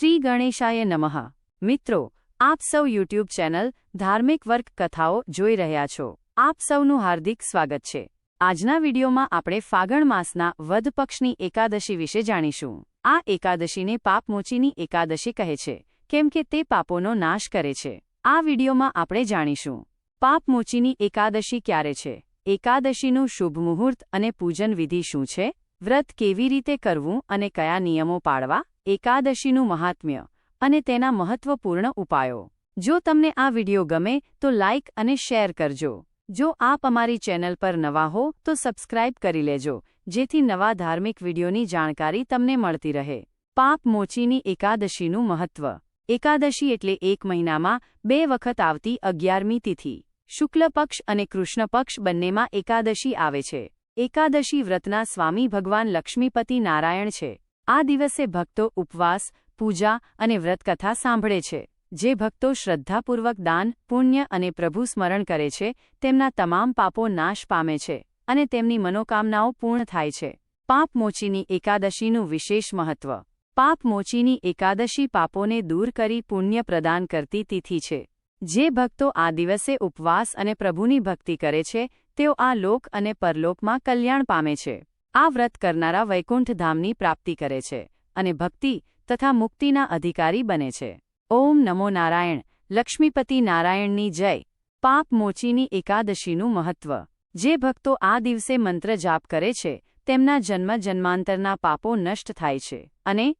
શ્રી ગણેશાય નમઃ. મિત્રો, આપ સૌ યુટ્યુબ ચેનલ ધાર્મિક વર્ગ કથાઓ જોઈ રહ્યા છો. આપ સૌનું હાર્દિક સ્વાગત છે. આજના વિડીયોમાં આપણે ફાગણ માસના વધ પક્ષની એકાદશી વિશે જાણીશું. આ એકાદશીને પાપમોચીની એકાદશી કહે છે, કેમ કે તે પાપોનો નાશ કરે છે. આ વિડીયોમાં આપણે જાણીશું પાપમોચીની એકાદશી ક્યારે છે? એકાદશીનું શુભ મુહૂર્ત અને પૂજન વિધિ શું છે? વ્રત કેવી રીતે કરવું અને કયા નિયમો પાળવા? એકાદશીનું મહાત્મ્ય અને તેના મહત્વપૂર્ણ ઉપાયો. જો તમને આ વિડિયો ગમે, તો લાઇક અને શેર કરજો. જો આપ અમારી ચેનલ પર નવા હો, તો સબસ્ક્રાઇબ કરી લેજો, જેથી નવા ધાર્મિક વિડિયોની જાણકારી તમને મળતી રહે. પાપ મોચીની એકાદશીનું મહત્વ. એકાદશી એટલે એક મહિનામાં બે વખત આવતી અગિયારમી તિથિ. શુક્લ પક્ષ અને કૃષ્ણ પક્ષ બંનેમાં એકાદશી આવે છે. એકાદશી વ્રતના સ્વામી ભગવાન લક્ષ્મીપતિ નારાયણ છે. આ દિવસે ભક્તો ઉપવાસ, પૂજા અને વ્રતકથા સાંભળે છે, જે ભક્તો શ્રદ્ધાપૂર્વક દાન, પુણ્ય અને પ્રભુ સ્મરણ કરે છે, તેમના તમામ પાપો નાશ પામે છે અને તેમની મનોકામનાઓ પૂર્ણ થાય છે. પાપમોચીની એકાદશીનું વિશેષ મહત્વ. પાપમોચીની એકાદશી પાપોને દૂર કરી પુણ્ય પ્રદાન કરતી તિથિ છે. જે ભક્તો આ દિવસે ઉપવાસ અને પ્રભુની ભક્તિ કરે છે, તેઓ આ લોક અને પરલોકમાં કલ્યાણ પામે છે. આ વ્રત કરનારા વૈકુંઠ ધામની પ્રાપ્તિ કરે છે અને ભક્તિ તથા મુક્તિના અધિકારી બને છે. ઓમ નમો નારાયણ, લક્ષ્મીપતિ નારાયણની જય, પાપ મોચીની એકાદશીનું મહત્વ. જે ભક્તો આ દિવસે મંત્ર જાપ કરે છે, તેમના જન્મ જન્માંતરના પાપો નષ્ટ થાય છે અને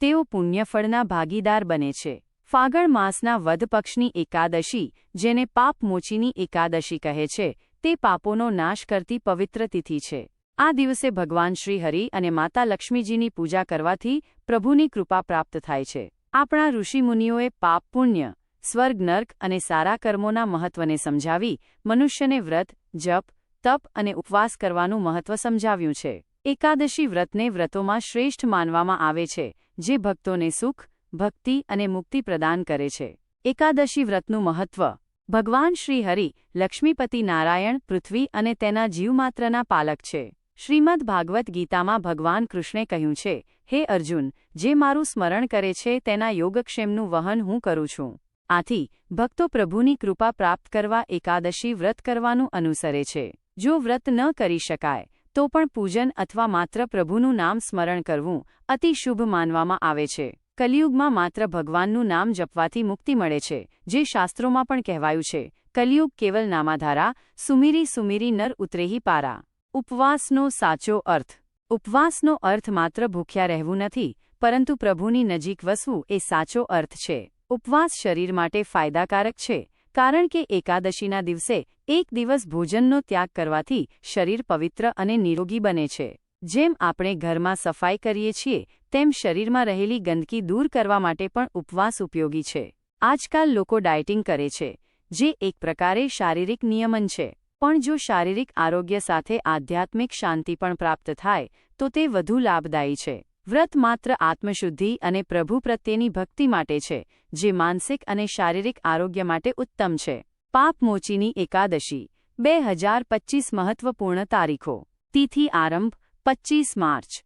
તેઓ પુણ્યફળના ભાગીદાર બને છે. ફાગણ માસના વધ પક્ષની એકાદશી, જેને પાપ મોચીની એકાદશી કહે છે તે પાપોનો નાશ કરતી પવિત્ર તિથિ છે. આ દિવસે ભગવાન શ્રી હરિ અને માતા લક્ષ્મીજીની પૂજા કરવાથી પ્રભુની કૃપા પ્રાપ્ત થાય છે. આપણા ઋષિમુનિઓએ પાપ, પુણ્ય, સ્વર્ગ, નર્ક અને સારા કર્મોના મહત્વને સમજાવી મનુષ્યને વ્રત, જપ, તપ અને ઉપવાસ કરવાનું મહત્વ સમજાવ્યું છે. એકાદશી વ્રતને વ્રતોમાં શ્રેષ્ઠ માનવામાં આવે છે, જે ભક્તોને સુખ, ભક્તિ અને મુક્તિ પ્રદાન કરે છે. એકાદશી વ્રતનું મહત્વ ભગવાન શ્રી હરિ, લક્ષ્મીપતિ નારાયણ, પૃથ્વી અને તેના જીવમાત્રના પાલક છે. શ્રીમદ ભાગવત ગીતામાં ભગવાન કૃષ્ણે કહ્યું છે, હે અર્જુન, જે મારું સ્મરણ કરે છે તેના યોગક્ષેમનું વહન હું કરું છું. આથી, ભક્તો પ્રભુની કૃપા પ્રાપ્ત કરવા એકાદશી વ્રત કરવાનું અનુસરે છે. જો વ્રત ન કરી શકાય, તો પણ પૂજન અથવા માત્ર પ્રભુનું નામ સ્મરણ કરવું અતિ શુભ માનવામાં આવે છે. કલિયુગમાં માત્ર ભગવાનનું નામ જપવાથી મુક્તિ મળે છે, જે શાસ્ત્રોમાં પણ કહેવાયું છે, કલિયુગ કેવલ નામાધારા, સુમીરી સુમીરી નર ઉતરેહી પારા. ઉપવાસનો સાચો અર્થ. ઉપવાસનો અર્થ માત્ર ભૂખ્યા રહેવું નથી, પરંતુ પ્રભુની નજીક વસવું એ સાચો અર્થ છે. ઉપવાસ શરીર માટે ફાયદાકારક છે, કારણ કે એકાદશીના દિવસે એક દિવસ ભોજનનો ત્યાગ કરવાથી શરીર પવિત્ર અને નિરોગી બને છે. જેમ આપણે ઘરમાં સફાઈ કરીએ છીએ તેમ શરીરમાં રહેલી ગંદકી દૂર કરવા માટે પણ ઉપવાસ ઉપયોગી છે. આજકાલ લોકો ડાયટિંગ કરે છે, જે એક પ્રકારે શારીરિક નિયમન છે. પણ જો શારીરિક આરોગ્ય સાથે આધ્યાત્મિક શાંતિ પણ પ્રાપ્ત થાય, તો તે વધુ લાભદાયી છે. વ્રત માત્ર આત્મશુદ્ધિ અને પ્રભુ પ્રત્યેની ભક્તિ માટે છે, જે માનસિક અને શારીરિક આરોગ્ય માટે ઉત્તમ છે. પાપમોચીની એકાદશી, બે હજાર પચીસ મહત્વપૂર્ણ તારીખો. તિથિ આરંભ, પચીસ માર્ચ.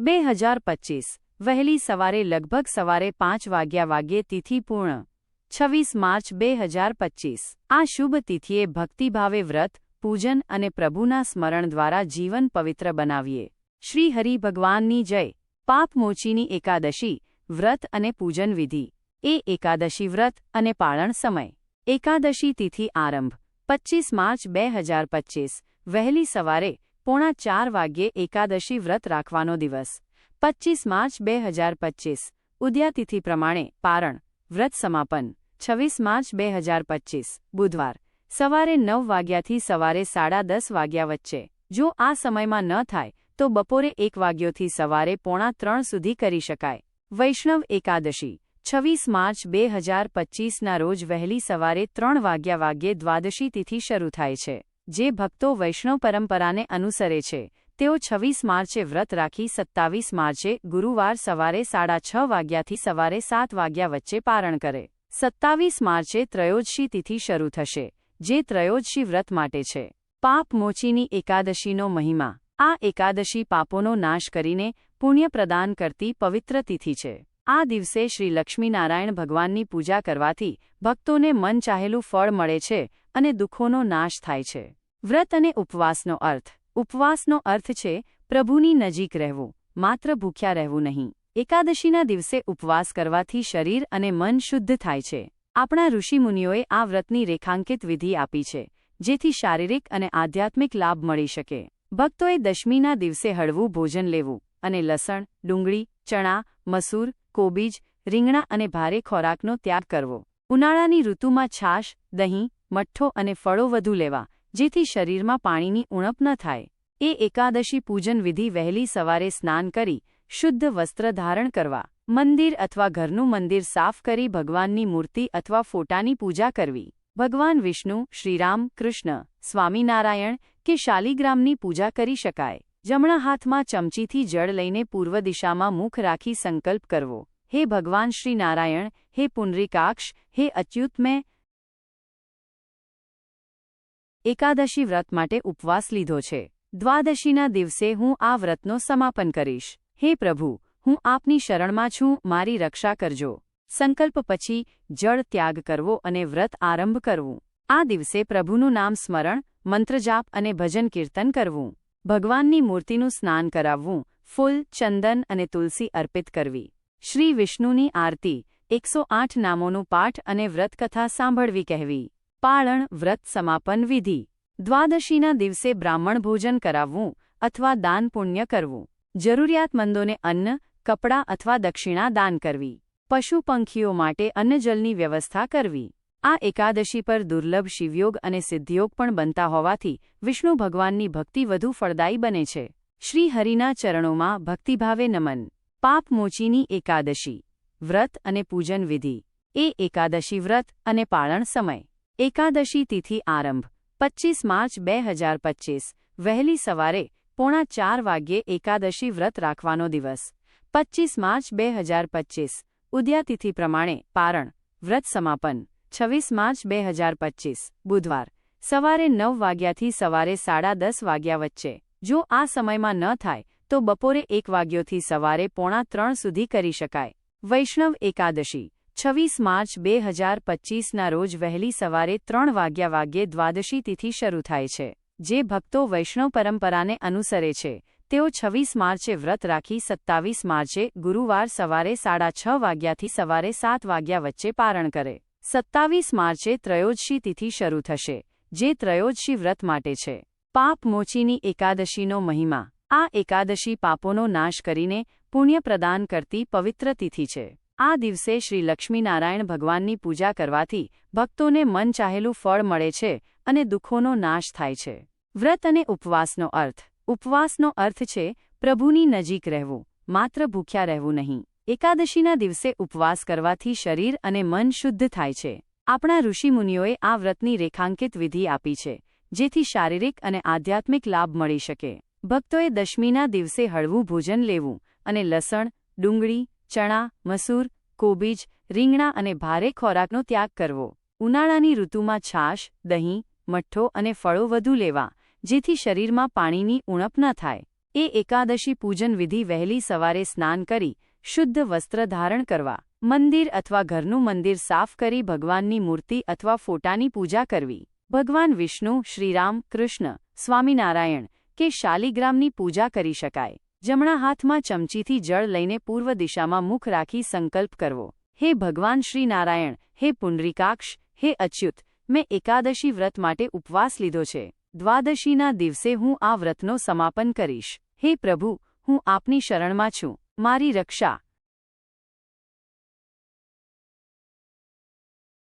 બે હજાર પચીસ, વહેલી સવારે લગભગ સવારે પાંચ વાગ્યા વાગ્યે તિથિ પૂર્ણ, છવ્વીસ માર્ચ બે હજાર પચીસ. આ શુભ તિથિએ ભક્તિભાવે વ્રત, પૂજન અને પ્રભુના સ્મરણ દ્વારા જીવન પવિત્ર બનાવીએ. શ્રી હરિ ભગવાનની જય. પાપમોચીની એકાદશી, વ્રત અને પૂજન વિધિ. એ એકાદશી વ્રત અને પાળણ સમય. એકાદશી તિથિ આરંભ, પચીસ માર્ચ બે હજાર પચીસ, વહેલી સવારે પોણા ચાર વાગ્યે એકાદશી વ્રત રાખવાનો દિવસ. પચીસ માર્ચ બે હજાર પચીસ ઉદ્યાતિથિ પ્રમાણે પારણ. વ્રત સમાપન. છવ્વીસ માર્ચ બે હજાર પચીસ બુધવાર. સવારે નવ વાગ્યાથી સવારે સાડા દસ વાગ્યા વચ્ચે. જો આ સમયમાં ન થાય, તો બપોરે એક વાગ્યોથી સવારે પોણા ત્રણ સુધી કરી શકાય. વૈષ્ણવ એકાદશી. છવ્વીસ માર્ચ બે હજાર પચીસના રોજ વહેલી સવારે ત્રણ વાગ્યા વાગ્યે દ્વાદશી તિથિ શરૂ થાય છે. જે ભક્તો વૈષ્ણવ પરંપરાને અનુસરે છે, તેઓ છવ્વીસ માર્ચે વ્રત રાખી સત્તાવીસ માર્ચે ગુરુવાર સવારે સાડા છ વાગ્યાથી સવારે સાત વાગ્યા વચ્ચે પારણ કરે. સત્તાવીસ માર્ચે ત્રયોદશી તિથિ શરૂ થશે, જે ત્રયોદશી વ્રત માટે છે. પાપ મોચીની એકાદશીનો મહિમા. આ એકાદશી પાપોનો નાશ કરીને પુણ્ય પ્રદાન કરતી પવિત્ર તિથિ છે. આ દિવસે શ્રી લક્ષ્મીનારાયણ ભગવાનની પૂજા કરવાથી ભક્તોને મન ચાહેલું ફળ મળે છે અને દુઃખોનો નાશ થાય છે. વ્રત અને ઉપવાસનો અર્થ. ઉપવાસનો અર્થ છે, પ્રભુની નજીક રહેવું, માત્ર ભૂખ્યા રહેવું નહીં. એકાદશીના દિવસે ઉપવાસ કરવાથી શરીર અને મન શુદ્ધ થાય છે. આપણા ઋષિમુનિઓએ આ વ્રતની રેખાંકિત વિધિ આપી છે, જેથી શારીરિક અને આધ્યાત્મિક લાભ મળી શકે. ભક્તોએ દશમીના દિવસે હળવું ભોજન લેવું અને લસણ, ડુંગળી, ચણા, મસૂર, કોબીજ, રીંગણા અને ભારે ખોરાકનો ત્યાગ કરવો. ઉનાળાની ઋતુમાં છાશ, દહીં મઠ્ઠો અને ફળો વધુ લેવા, જેથી શરીરમાં પાણીની ઉણપ ન થાય. એ એકાદશી પૂજન વિધિ વહેલી સવારે સ્નાન કરી, શુદ્ધ વસ્ત્ર ધારણ કરવા, મંદિર અથવા ઘરનું મંદિર સાફ કરી ભગવાનની મૂર્તિ અથવા ફોટાની પૂજા કરવી. ભગવાન વિષ્ણુ, શ્રીરામ, કૃષ્ણ, સ્વામિનારાયણ કે શાલિગ્રામની પૂજા કરી શકાય. જમણા હાથમાં ચમચીથી જળ લઈને પૂર્વ દિશામાં મુખ રાખી સંકલ્પ કરવો. હે ભગવાન શ્રી નારાયણ હે પુનરિકાક્ષ, હે અચ્યુત મેં એકાદશી વ્રત માટે ઉપવાસ લીધો છે. દ્વાદશીના દિવસે હું આ વ્રતનો સમાપન કરીશ. હે પ્રભુ, હું આપની શરણમાં છું, મારી રક્ષા કરજો. સંકલ્પ પછી જળ ત્યાગ કરવો અને વ્રત આરંભ કરવું. આ દિવસે પ્રભુનું નામ સ્મરણ, મંત્રજાપ અને ભજન કીર્તન કરવું. ભગવાનની મૂર્તિનું સ્નાન કરાવવું, ફૂલ, ચંદન અને તુલસી અર્પિત કરવી. શ્રી વિષ્ણુની આરતી, એકસો નામોનું પાઠ અને વ્રતકથા સાંભળવી કહેવી. પાળણ, વ્રત, સમાપન વિધિ. દ્વાદશીના દિવસે બ્રાહ્મણ ભોજન કરાવવું અથવા દાન પુણ્ય કરવું. જરૂરિયાતમંદોને અન્ન, કપડાં અથવા દક્ષિણા દાન કરવી. પશુ પંખીઓ માટે અન્નજલની વ્યવસ્થા કરવી. આ એકાદશી પર દુર્લભ શિવયોગ અને સિદ્ધિયોગ પણ બનતા હોવાથી વિષ્ણુ ભગવાનની ભક્તિ વધુ ફળદાયી બને છે. શ્રી હરિના ચરણોમાં ભક્તિભાવે નમન. પાપ મોચીની એકાદશી. વ્રત અને પૂજન વિધિ. એ એકાદશી વ્રત અને પાળણ સમય. એકાદશી તિથિ આરંભ, પચ્ચીસ માર્ચ બે હજાર પચ્ચીસ, વહેલી સવારે પોણા ચાર વાગ્યે એકાદશી વ્રત રાખવાનો દિવસ, પચ્ચીસ માર્ચ બે હજાર પચ્ચીસ, ઉદ્યાતિથિ પ્રમાણે પારણ, વ્રત સમાપન, છવ્વીસ માર્ચ બે હજાર પચીસ બુધવાર, સવારે નવ વાગ્યાથી સવારે સાડા દસ વાગ્યા વચ્ચે, જો આ સમયમાં ન થાય, તો બપોરે એક વાગ્યોથી સવારે પોણા ત્રણ સુધી કરી શકાય. વૈષ્ણવ એકાદશી છવ્વીસ માર્ચ બે હજાર પચીસના રોજ વહેલી સવારે ત્રણ વાગ્યા વાગ્યે દ્વાદશી તિથિ શરૂ થાય છે, જે ભક્તો વૈષ્ણવ પરંપરાને અનુસરે છે. તેઓ છવ્વીસ માર્ચે વ્રત રાખી સત્તાવીસ માર્ચે ગુરુવાર સવારે સાડા છ વાગ્યાથી સવારે સાત વાગ્યા વચ્ચે પારણ કરે. સત્તાવીસ માર્ચે ત્રયોદશી તિથિ શરૂ થશે, જે ત્રયોદશી વ્રત માટે છે. પાપ મોચીની એકાદશીનો મહિમા. આ એકાદશી પાપોનો નાશ કરીને પુણ્ય પ્રદાન કરતી પવિત્ર તિથિ છે. આ દિવસે શ્રી લક્ષ્મીનારાયણ ભગવાનની પૂજા કરવાથી ભક્તોને મન ચાહેલું ફળ મળે છે અને દુઃખોનો નાશ થાય છે. વ્રત અને ઉપવાસનો અર્થ. ઉપવાસનો અર્થ છે પ્રભુની નજીક રહેવું, માત્ર ભૂખ્યા રહેવું નહીં. એકાદશીના દિવસે ઉપવાસ કરવાથી શરીર અને મન શુદ્ધ થાય છે. આપણા ઋષિમુનિઓએ આ વ્રતની રેખાંકિત વિધિ આપી છે, જેથી શારીરિક અને આધ્યાત્મિક લાભ મળી શકે. ભક્તોએ દશમીના દિવસે હળવું ભોજન લેવું અને લસણ, ડુંગળી ચણા, મસૂર, કોબીજ, રીંગણા અને ભારે ખોરાકનો ત્યાગ કરવો. ઉનાળાની ઋતુમાં છાશ, દહીં, મઠ્ઠો અને ફળો વધુ લેવા, જેથી શરીરમાં પાણીની ઉણપ ન થાય. એ એકાદશી પૂજન વિધિ વહેલી સવારે સ્નાન કરી, શુદ્ધ વસ્ત્ર ધારણ કરવા, મંદિર અથવા ઘરનું મંદિર સાફ કરી ભગવાનની મૂર્તિ અથવા ફોટાની પૂજા કરવી. ભગવાન વિષ્ણુ, શ્રીરામ, કૃષ્ણ, સ્વામિનારાયણ કે શાલિગ્રામની પૂજા કરી શકાય. જમણા હાથમાં ચમચીથી જળ લઈને પૂર્વ દિશામાં મુખ રાખી સંકલ્પ કરવો. હે ભગવાન શ્રી નારાયણ, હે પુનરિકાક્ષ હે અચ્યુત, મેં એકાદશી વ્રત માટે ઉપવાસ લીધો છે. દ્વાદશીના દિવસે હું આ વ્રતનો સમાપન કરીશ. હે પ્રભુ, હું આપની શરણમાં છું. મારી રક્ષા.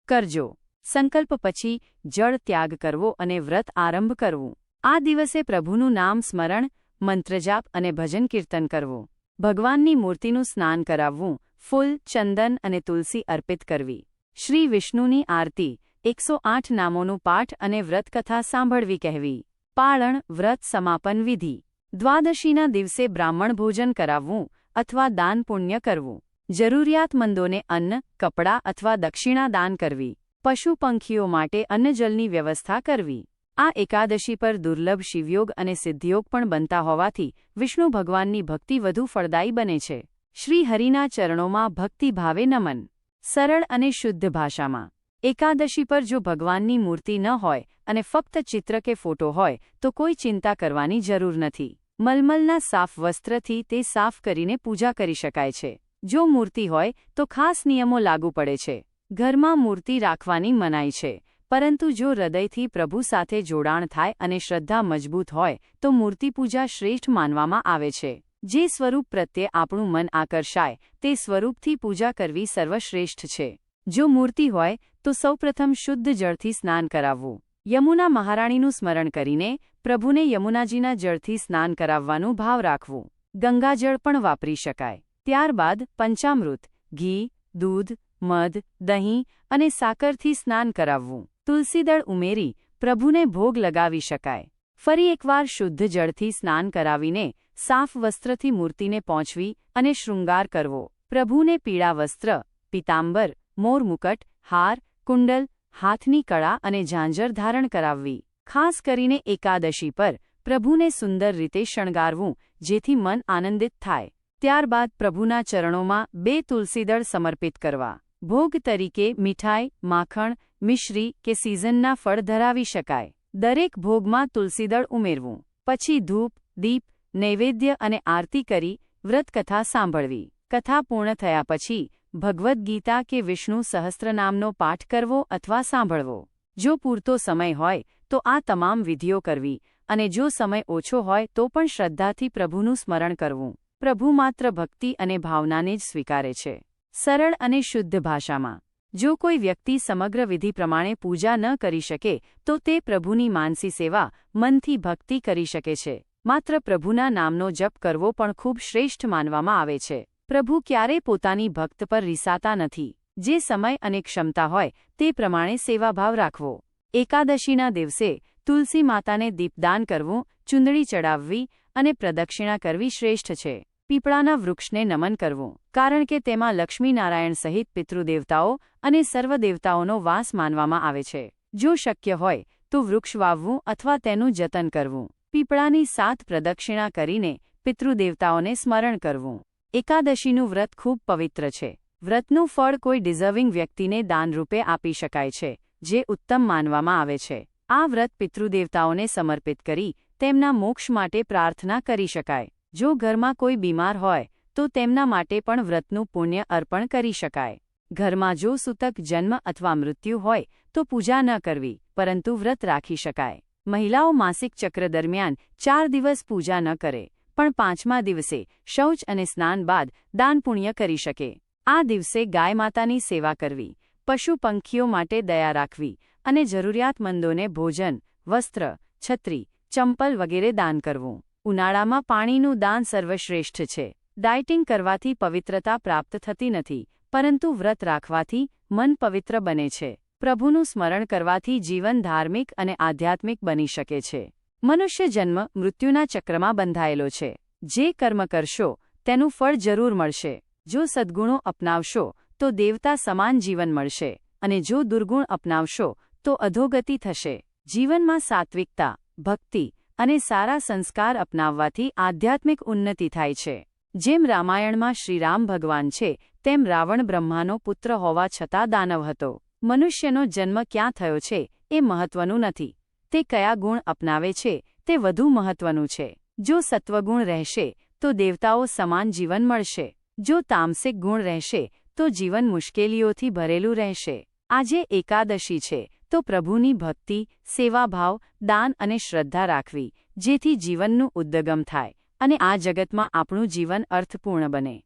કરજો. સંકલ્પ પછી જળ ત્યાગ કરવો અને વ્રત આરંભ કરવું. આ દિવસે પ્રભુનું નામ સ્મરણ મંત્રજાપ અને ભજન કીર્તન કરવું. ભગવાનની મૂર્તિનું સ્નાન કરાવવું, ફૂલ, ચંદન અને તુલસી અર્પિત કરવી. શ્રી વિષ્ણુની આરતી, એકસો આઠ નામોનું પાઠ અને વ્રતકથા સાંભળવી કહેવી. પાળણ, વ્રત સમાપન વિધિ. દ્વાદશીના દિવસે બ્રાહ્મણ ભોજન કરાવવું અથવા દાન પુણ્ય કરવું. જરૂરિયાતમંદોને અન્ન, કપડાં અથવા દક્ષિણા દાન કરવી. પશુ પંખીઓ માટે અન્નજલની વ્યવસ્થા કરવી. આ એકાદશી પર દુર્લભ શિવયોગ અને સિદ્ધયોગ પણ બનતા હોવાથી વિષ્ણુ ભગવાનની ભક્તિ વધુ ફળદાયી બને છે. શ્રી હરિના ચરણોમાં ભક્તિભાવે નમન. સરળ અને શુદ્ધ ભાષામાં. એકાદશી પર જો ભગવાનની મૂર્તિ ન હોય અને ફક્ત ચિત્ર કે ફોટો હોય, તો કોઈ ચિંતા કરવાની જરૂર નથી. મલમલના સાફ વસ્ત્રથી તે સાફ કરીને પૂજા કરી શકાય છે. જો મૂર્તિ હોય, તો ખાસ નિયમો લાગુ પડે છે. ઘરમાં મૂર્તિ રાખવાની મનાઈ છે. પરંતુ જો હૃદયથી પ્રભુ સાથે જોડાણ થાય અને શ્રદ્ધા મજબૂત હોય, તો મૂર્તિપૂજા શ્રેષ્ઠ માનવામાં આવે છે. જે સ્વરૂપ પ્રત્યે આપણું મન આકર્ષાય, તે સ્વરૂપથી પૂજા કરવી સર્વશ્રેષ્ઠ છે. જો મૂર્તિ હોય, તો સૌપ્રથમ શુદ્ધ જળથી સ્નાન કરાવવું. યમુના મહારાણીનું સ્મરણ કરીને, પ્રભુને યમુનાજીના જળથી સ્નાન કરાવવાનું ભાવ રાખવું. ગંગાજળ પણ વાપરી શકાય. ત્યારબાદ પંચામૃત, ઘી, દૂધ, મધ, દહીં અને સાકરથી સ્નાન કરાવવું. તુલસીદળ ઉમેરી પ્રભુને ભોગ લગાવી શકાય. ફરી એકવાર શુદ્ધ જળથી સ્નાન કરાવીને સાફ વસ્ત્રથી મૂર્તિને પહોંચવી અને શૃંગાર કરવો. પ્રભુને પીળા વસ્ત્ર, પિતાંબર મોરમુકટ હાર, કુંડલ, હાથની કળા અને ઝાંઝર ધારણ કરાવવી. ખાસ કરીને એકાદશી પર પ્રભુને સુંદર રીતે શણગારવું, જેથી મન આનંદિત થાય. ત્યારબાદ પ્રભુના ચરણોમાં બે તુલસીદળ સમર્પિત કરવા. ભોગ તરીકે મીઠાઈ, માખણ, મિશ્રી કે સીઝનના ફળ ધરાવી શકાય. દરેક ભોગમાં તુલસીદળ ઉમેરવું. પછી ધૂપ, દીપ, નૈવેદ્ય અને આરતી કરી વ્રતકથા સાંભળવી. કથા પૂર્ણ થયા પછી ભગવદ્ ગીતા કે વિષ્ણુ સહસ્ત્રનામનો પાઠ કરવો અથવા સાંભળવો. જો પૂરતો સમય હોય, તો આ તમામ વિધિઓ કરવી અને જો સમય ઓછો હોય, તો પણ શ્રદ્ધાથી પ્રભુનું સ્મરણ કરવું. પ્રભુ માત્ર ભક્તિ અને ભાવનાને જ સ્વીકારે છે. સરળ અને શુદ્ધ ભાષામાં. જો કોઈ વ્યક્તિ સમગ્ર વિધિ પ્રમાણે પૂજા ન કરી શકે, તો તે પ્રભુની માનસી સેવા, મનથી ભક્તિ કરી શકે છે. માત્ર પ્રભુના નામનો જપ કરવો પણ ખૂબ શ્રેષ્ઠ માનવામાં આવે છે. પ્રભુ ક્યારેય પોતાની ભક્ત પર રીસાતા નથી. જે સમય અને ક્ષમતા હોય, તે પ્રમાણે સેવાભાવ રાખવો. એકાદશીના દિવસે, તુલસી માતાને દીપદાન કરવું, ચુંદડી ચડાવવી અને પ્રદક્ષિણા કરવી શ્રેષ્ઠ છે. પીપળાના વૃક્ષને નમન કરવું, કારણ કે તેમાં લક્ષ્મીનારાયણ સહિત પિતૃદેવતાઓ અને સર્વદેવતાઓનો વાસ માનવામાં આવે છે. જો શક્ય હોય, તો વૃક્ષ વાવવું અથવા તેનું જતન કરવું, પીપળાની સાત પ્રદક્ષિણા કરીને પિતૃદેવતાઓને સ્મરણ કરવું. એકાદશીનું વ્રત ખૂબ પવિત્ર છે. વ્રતનું ફળ કોઈ ડિઝર્વિંગ વ્યક્તિને દાનરૂપે આપી શકાય છે, જે ઉત્તમ માનવામાં આવે છે. આ વ્રત પિતૃદેવતાઓને સમર્પિત કરી તેમના મોક્ષ માટે પ્રાર્થના કરી શકાય. જો ઘરમાં કોઈ બીમાર હોય, તો તેમના માટે પણ વ્રતનું પુણ્ય અર્પણ કરી શકાય. ઘરમાં જો સૂતક જન્મ અથવા મૃત્યુ હોય, તો પૂજા ન કરવી, પરંતુ વ્રત રાખી શકાય. મહિલાઓ માસિક ચક્ર દરમિયાન ચાર દિવસ પૂજા ન કરે, પણ પાંચમા દિવસે શૌચ અને સ્નાન બાદ દાન પુણ્ય કરી શકે. આ દિવસે ગાય માતાની સેવા કરવી, પશુ પંખીઓ માટે દયા રાખવી અને જરૂરિયાતમંદોને ભોજન, વસ્ત્ર, છત્રી, ચંપલ વગેરે દાન કરવું. ઉનાળામાં પાણીનું દાન સર્વશ્રેષ્ઠ છે. ડાયટિંગ કરવાથી પવિત્રતા પ્રાપ્ત થતી નથી, પરંતુ વ્રત રાખવાથી મન પવિત્ર બને છે. પ્રભુનું સ્મરણ કરવાથી જીવન ધાર્મિક અને આધ્યાત્મિક બની શકે છે. મનુષ્ય જન્મ મૃત્યુના ચક્રમાં બંધાયેલો છે. જે કર્મ કરશો, તેનું ફળ જરૂર મળશે. જો સદ્ગુણો અપનાવશો, તો દેવતા સમાન જીવન મળશે. અને જો દુર્ગુણ અપનાવશો, તો અધોગતિ થશે. જીવનમાં સાત્વિકતા, ભક્તિ અને સારા સંસ્કાર અપનાવવાથી આધ્યાત્મિક ઉન્નતિ થાય છે. જેમ રામાયણમાં શ્રીરામ ભગવાન છે, તેમ રાવણ બ્રહ્માનો પુત્ર હોવા છતાં દાનવ હતો. મનુષ્યનો જન્મ ક્યાં થયો છે, એ મહત્વનું નથી. તે કયા ગુણ અપનાવે છે, તે વધુ મહત્વનું છે. જો સત્વગુણ રહેશે, તો દેવતાઓ સમાન જીવન મળશે. જો તામસિક ગુણ રહેશે, તો જીવન મુશ્કેલીઓથી ભરેલું રહેશે. આજે એકાદશી છે તો પ્રભુની ભક્તિ, સેવાભાવ, દાન અને શ્રદ્ધા રાખવી, જેથી જીવનનું ઉદ્દગમ થાય અને આ જગતમાં આપણું જીવન અર્થપૂર્ણ બને.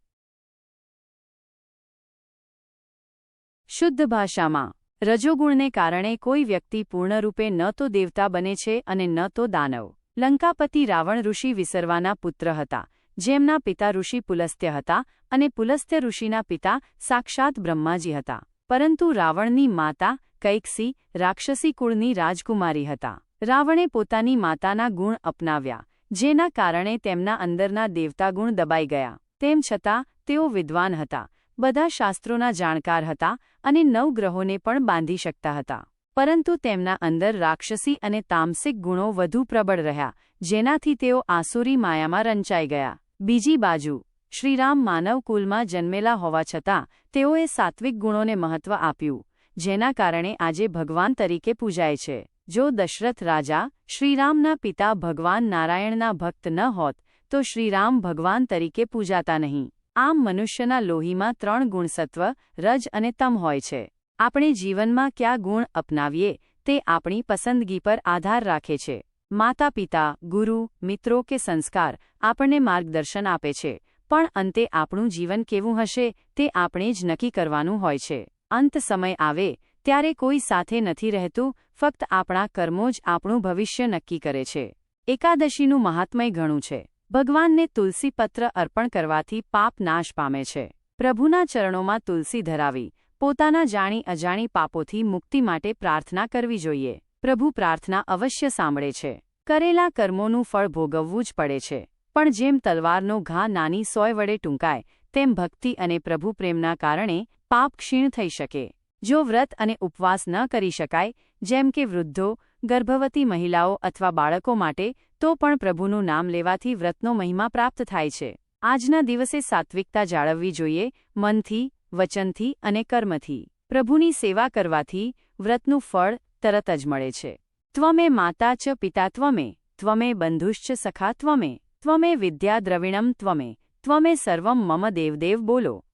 શુદ્ધ ભાષામાં, રજોગુણને કારણે કોઈ વ્યક્તિ પૂર્ણરૂપે ન તો દેવતા બને છે અને ન તો દાનવ. લંકાપતિ રાવણ ઋષિ વિસરવાના પુત્ર હતા, જેમના પિતા ઋષિ પુલસ્ત્ય હતા અને પુલસ્ત્ય ઋષિના પિતા સાક્ષાત બ્રહ્માજી હતા. પરંતુ રાવણની માતા કૈકસી રાક્ષસી કુળની રાજકુમારી હતા. રાવણે પોતાની માતાના ગુણ અપનાવ્યા, જેના કારણે તેમના અંદરના દેવતાગુણ દબાઈ ગયા. તેમ છતાં, તેઓ વિદ્વાન હતા, બધા શાસ્ત્રોના જાણકાર હતા અને નવ ગ્રહોને પણ બાંધી શકતા હતા. પરંતુ તેમના અંદર રાક્ષસી અને તામસિક ગુણો વધુ પ્રબળ રહ્યા, જેનાથી તેઓ આસુરી માયામાં રંચાઈ ગયા. બીજી બાજુ, શ્રીરામ માનવકુલમાં જન્મેલા હોવા છતાં, તેઓએ સાત્વિક ગુણોને મહત્વ આપ્યું જેના કારણે આજે ભગવાન તરીકે પૂજાય છે. જો દશરથ રાજા શ્રીરામના પિતા ભગવાન નારાયણના ભક્ત ન હોત, તો શ્રીરામ ભગવાન તરીકે પૂજાતા નહીં. આમ મનુષ્યના લોહીમાં ત્રણ ગુણસત્વ, રજ અને તમ હોય છે. આપણે જીવનમાં કયા ગુણ અપનાવીએ, તે આપણી પસંદગી પર આધાર રાખે છે. માતા પિતા ગુરુ, મિત્રો કે સંસ્કાર આપણને માર્ગદર્શન આપે છે, પણ અંતે આપણું જીવન કેવું હશે, તે આપણે જ નક્કી કરવાનું હોય છે. અંત સમય આવે, ત્યારે કોઈ સાથે નથી રહેતું, ફક્ત આપણા કર્મો જ આપણું ભવિષ્ય નક્કી કરે છે. એકાદશીનું મહાત્મય ઘણું છે. ભગવાનને તુલસી પત્ર અર્પણ કરવાથી પાપ નાશ પામે છે. પ્રભુના ચરણોમાં તુલસી ધરાવી, પોતાના જાણી અજાણી પાપોથી મુક્તિ માટે પ્રાર્થના કરવી જોઈએ. પ્રભુ પ્રાર્થના અવશ્ય સાંભળે છે. કરેલા કર્મોનું ફળ ભોગવવું જ પડે છે. પણ જેમ તલવારનો ઘા નાની સોય વડે ટૂંકાય, તેમ ભક્તિ અને પ્રભુ પ્રેમના કારણે પાપ ક્ષીણ થઈ શકે. જો વ્રત અને ઉપવાસ ન કરી શકાય, જેમ કે વૃદ્ધો, ગર્ભવતી મહિલાઓ અથવા બાળકો માટે, તો પણ પ્રભુનું નામ લેવાથી વ્રતનો મહિમા પ્રાપ્ત થાય છે. આજના દિવસે સાત્વિકતા જાળવવી જોઈએ, મનથી, વચનથી અને કર્મથી. પ્રભુની સેવા કરવાથી વ્રતનું ફળ તરત જ મળે છે. ત્વમે માતા ચ પિતા ત્વમે ત્વમે બંધુશ્ચ સખા ત્વમે ત્વમે વિદ્યા દ્રવિણમ ત્વમે ત્વમે સર્વમ મમ દેવદેવ બોલો.